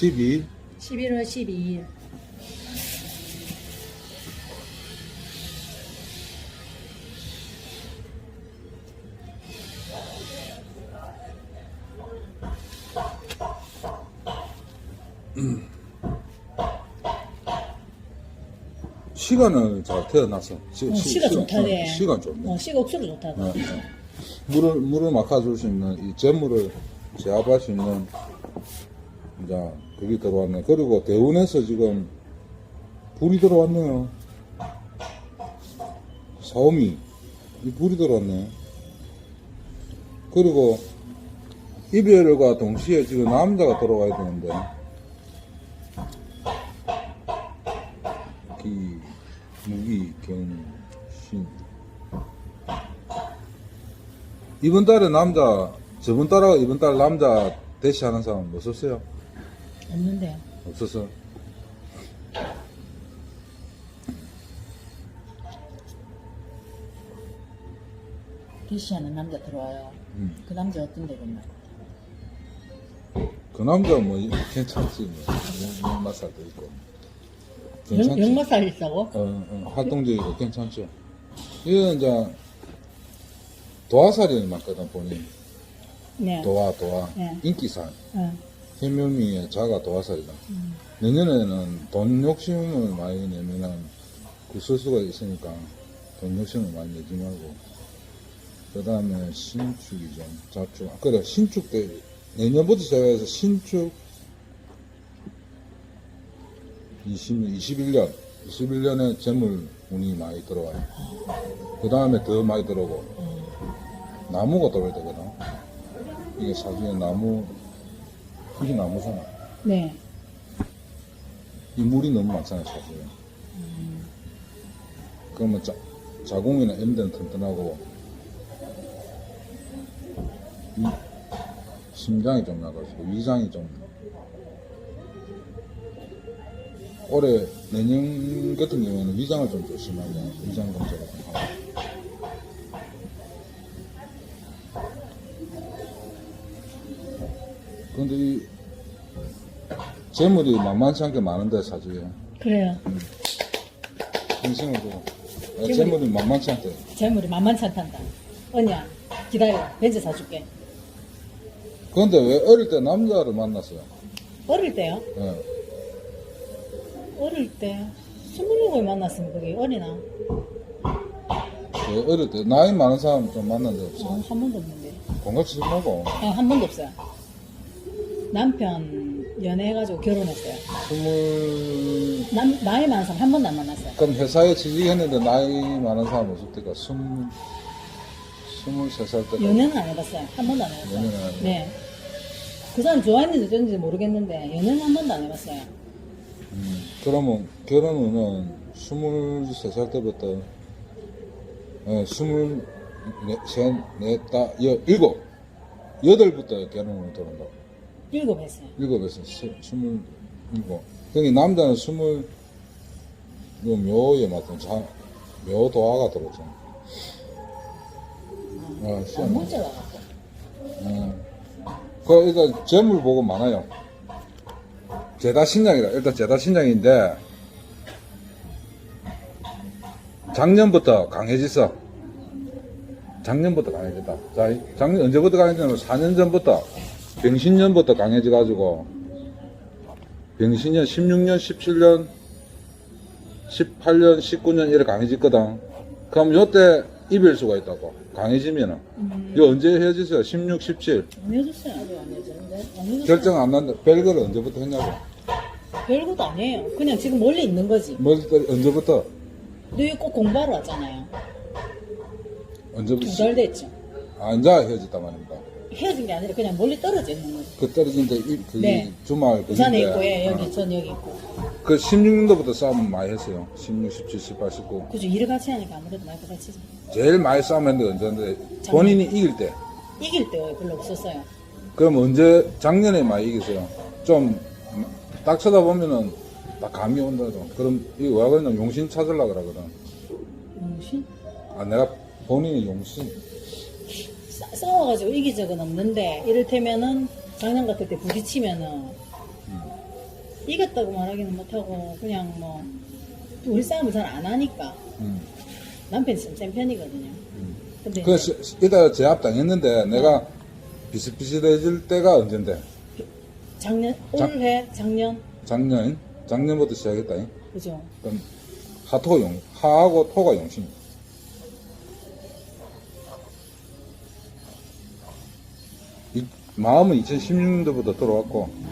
12 11월 12일. 시간을 잘 태어나서 시, 어, 시가 좋다네. 시간 좋네 어, 시가 억수로 좋다고. 어, 어. 물을 물을 막아줄 수 있는 이 재물을 제압할 수 있는 이제 그게 들어왔네. 그리고 대운에서 지금 불이 들어왔네요. 사오미 이 불이 들어왔네. 그리고 이별과 동시에 지금 남자가 들어와야 되는데. 기 무기 경신. 이번 달에 남자 저번 달하고 이번 달 남자 대시하는 사람 없었어요? 없는데. 없었어. 대시하는 남자 들어와요. 음. 그 남자 어떤데, 그러면? 그 남자 뭐 괜찮지 뭐 연마살도 있고 영, 영마살 있다고? 어, 어, 활동적이고 괜찮죠. 이건 이제 도화살이 맞거든 보니 네. 도화 도화 네. 인기살 어. 해묘미의 자가 도화살이다. 음. 내년에는 돈 욕심을 많이 내면은 그 수수가 있으니까 돈 욕심을 많이 내지 말고 그 다음에 신축이죠 자축 아, 그래 신축 때 내년부터 시작해서 신축 20, 21년 21년에 재물 운이 많이 들어와요 그 다음에 더 많이 들어오고 나무가 들어야 되거든 이게 사실은 나무 이게 나무잖아 네. 이 물이 너무 많잖아요, 사실. 그러면 자, 자궁이나 M대는 튼튼하고, 이 심장이 좀 나가지고, 위장이 좀, 올해, 내년 같은 경우에는 위장을 좀 조심하고, 위장 검사를 좀 하고. 근데 이, 재물이 만만치 않게 많은데, 사실. 그래요. 인생을 보고. 재물이- 재물이 만만치 않대. 재물이 만만치 않단다. 언니야, 기다려. 벤츠 사줄게. 그런데 왜 어릴 때 남자를 만났어요? 어릴 때요? 예. 어릴 때. 스물일곱에 만났으면 그게 어리나? 왜 어릴 때 나이 많은 사람 좀 만난 적 어, 없어요? 한 번도 없는데. 건강치 말고 어, 한 번도 없어요. 남편 연애해가지고 결혼했어요. 스물 남, 나이 많은 사람 한 번도 안 만났어요. 그럼 회사에 취직했는데 나이 많은 사람 없을 때가 스물 스물세 살 때. 연애는 안 해봤어요. 한 번도 안 해봤어요. 연애는 안 해봤어요. 네. 그 사람 좋아했는지 어쩐지 모르겠는데, 연애는 한 번도 안 해봤어요. 음, 그러면 결혼은 스물세 살 때부터 예, 스물 네, 셋, 넷, 다, 여, 일곱 여덟부터 결혼을 들어온다. 일곱 했어요. 일곱에서 스- 스물 일곱. 그러니까 남자는 스물 요 묘에 맞던 자, 묘 도화가 들어오잖아. 아, 아, 시원해. 문자 와갖고. 어. 그, 일단, 재물 보고 많아요. 제다 신장이다. 일단 제다 신장인데, 작년부터 강해졌어. 작년부터 강해졌다. 자, 작년, 언제부터 강해졌냐면 4년 전부터, 병신년부터 강해져가지고, 병신년 16년, 17년, 18년, 19년 이렇게 강해졌거든. 그럼 요때 이별수가 있다고. 강해지면은. 음, 이거 언제 헤어졌어요? 16, 17. 안 해줬어요. 아직 안 해줬는데. 결정 안 난다. 별거를 언제부터 했냐고. 별것도 아니에요. 그냥 지금 멀리 있는 거지. 뭘, 때- 언제부터? 너희 꼭 공부하러 왔잖아요. 언제부터? 두 달 됐죠. 앉아 헤어졌단 말입니다. 헤어진 게 아니라 그냥 멀리 떨어져 있는 거지. 그 떨어진데, 이, 그, 네. 주말, 부산에 그인데, 있고, 예, 여기, 어. 전 여기 있고. 그 16년도부터 싸움 많이 했어요. 16, 17, 18, 19. 그죠. 일을 같이 하니까 아무래도 많이 같이 제일 많이 싸움 했는데 언제인데, 본인이 이길 때. 이길 때 별로 없었어요. 그럼 언제, 작년에 많이 이겼어요. 좀, 딱 쳐다보면은, 딱 감이 온다. 좀. 그럼, 이거 왜 그러냐, 용신 찾으려고 그러거든. 용신? 아, 내가 본인이 용신. 싸, 싸워가지고 이긴 적은 없는데, 이를테면은, 작년 같을 때 부딪히면은, 이겼다고 말하기는 못하고 그냥 뭐 우리 싸움을 잘 안 하니까 음. 남편이 좀센 편이거든요. 근데 그, 이제 시- 이따 제압 당했는데 내가 비슷비슷해질 때가 언젠데? 작년 작- 올해 작년 작년? 작년부터 시작했다. 잉? 그죠? 그럼 하토 용, 하하고 토가 용신. 마음은 2016년도부터 들어왔고, 음,